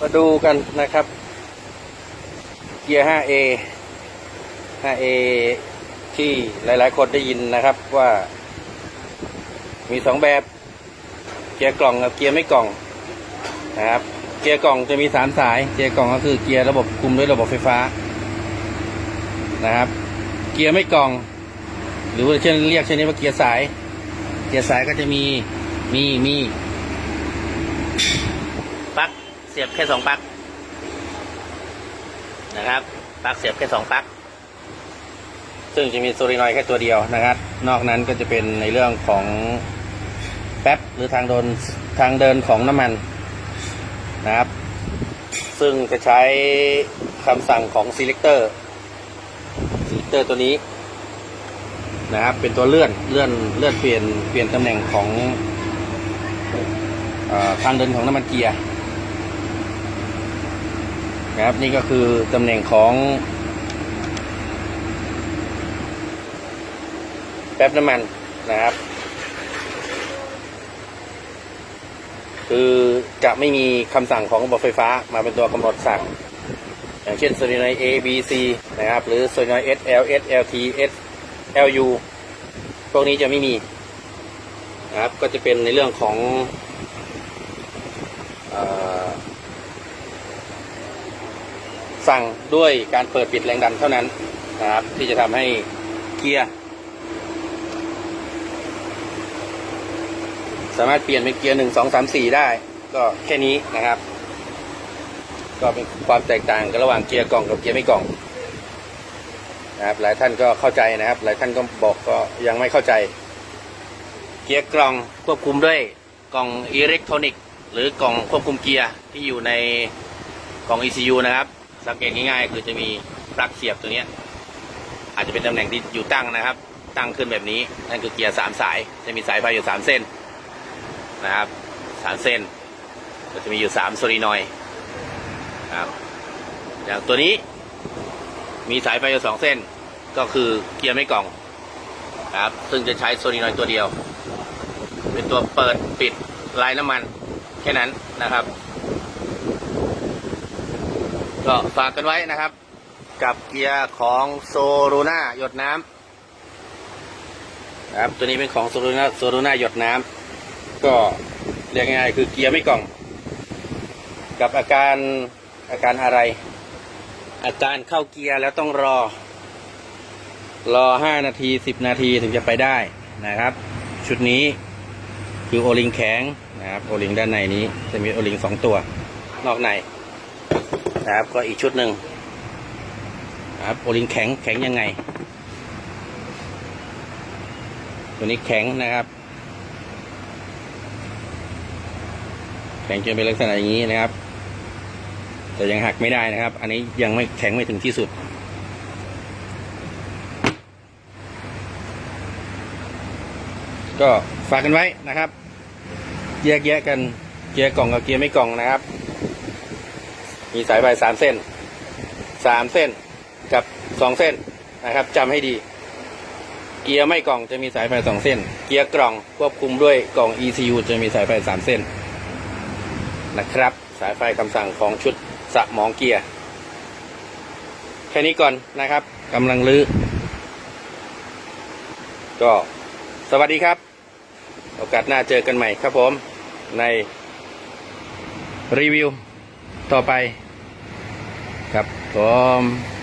มาดูกันนะครับ เกียร์ 5A 5A ที่หลาย ๆ คนได้ยินนะครับว่ามีสองแบบ เกียร์กล่องกับเกียร์ไม่กล่อง นะครับ เกียร์กล่องจะมีสามสาย เกียร์กล่องก็คือเกียร์ระบบคุมด้วยระบบไฟฟ้านะครับ เกียร์ไม่กล่อง หรือว่าเช่นเรียกเช่นนี้ว่าเกียร์สาย เกียร์สายก็จะมีมีมีปลั๊กเสียบแค่สองปลั๊กนะครับปลั๊กเสียบแค่สองปลั๊กซึ่งจะมีโซลินอยด์แค่ตัวเดียวนะครับ นอกนั้นก็จะเป็นในเรื่องของแป๊บหรือทางโดนทางเดินของน้ำมัน นะครับ ซึ่งจะใช้คำสั่งของ selector selector ตัวนี้นะครับ เป็นตัวเลื่อนเลื่อนเลื่อนเปลี่ยนเปลี่ยนตำแหน่งของอทางเดินของน้ำมันเกียร์นะครับนี่ก็คือตำแหน่งของแป๊บน้ำมันนะครับ คือจะไม่มีคำสั่งของระบบไฟฟ้ามาเป็นตัวกำหนดสั่ง อย่างเช่นโซลินอย A B C นะครับ หรือโซลินอย S L S L T S LU พวกนี้จะไม่มีนะครับ ก็จะเป็นในเรื่องของอสั่งด้วยการเปิดปิดแรงดันเท่านั้นนะครับ ที่จะทำให้เกียร์ สามารถเปลี่ยนเป็นเกียร์หนึ่งสองสามสี่ได้ ก็แค่นี้นะครับ ก็เป็นความแตกต่างกันระหว่างเกียร์กล่องกับเกียร์ไม่กล่องนะครับหลายท่านก็เข้าใจนะครับ หลายท่านก็บอกก็ยังไม่เข้าใจ เกียร์กล่องควบคุมด้วยกล่องอิเล็กทรอนิกส์หรือกล่องควบคุมเกียร์ที่อยู่ในกล่อง ECU นะครับ สังเกตง่ายๆคือจะมีปลั๊กเสียบตัวนี้อาจจะเป็นตำแหน่งที่อยู่ตั้งนะครับ ตั้งขึ้นแบบนี้นั่นคือเกียร์สามสาย จะมีสายไฟอยู่สามเส้น นะครับสามเส้นก็จะมีอยู่สามโซลีนอยด์นะครับอย่างตัวนี้มีสายไฟอยู่สองเส้น ก็คือเกียร์ไม่กล่องครับซึ่งจะใช้โซลินอยด์ตัวเดียว เป็นตัวเปิดปิดลายน้ำมันแค่นั้นนะครับ ก็ฝากกันไว้นะครับ กับเกียร์ของโซลูน่าหยดน้ำครับตัวนี้เป็นของโซลูน่าโซลูน่าหยดน้ำ ก็เรียกง่ายๆคือเกียร์ไม่กล่อง กับอาการอาการอะไร อาการเข้าเกียร์แล้วต้องรอ รอห้านาทีสิบนาทีถึงจะไปได้นะครับ ชุดนี้คือโอลิงแข็งนะครับโอลิงด้านในนี้จะมีโอลิงสองตัว นอกในนะครับก็อีกชุดหนึ่งนะครับโอลิงแข็งแข็งยังไง ตัวนี้แข็งนะครับ แข็งจนเป็นลักษณะอย่างนี้นะครับ แต่ยังหักไม่ได้นะครับ อันนี้ยังไม่แข็งไม่ถึงที่สุด ก็ฝากกันไว้นะครับ แยกแยะกันเกียร์กล่องกับเกียร์ไม่กล่องนะครับ มีสายไฟสามเส้นสามเส้นกับสองเส้นนะครับจำให้ดี เกียร์ไม่กล่องจะมีสายไฟสองเส้น เกียร์กล่องควบคุมด้วยกล่อง ECU จะมีสายไฟสามเส้น นะครับ สายไฟคำสั่งของชุดสะมองเกียร์ แค่นี้ก่อนนะครับกำลังลื้อ ก็สวัสดีครับ โอกาสหน้าเจอกันใหม่ครับผมในรีวิวต่อไปครับผม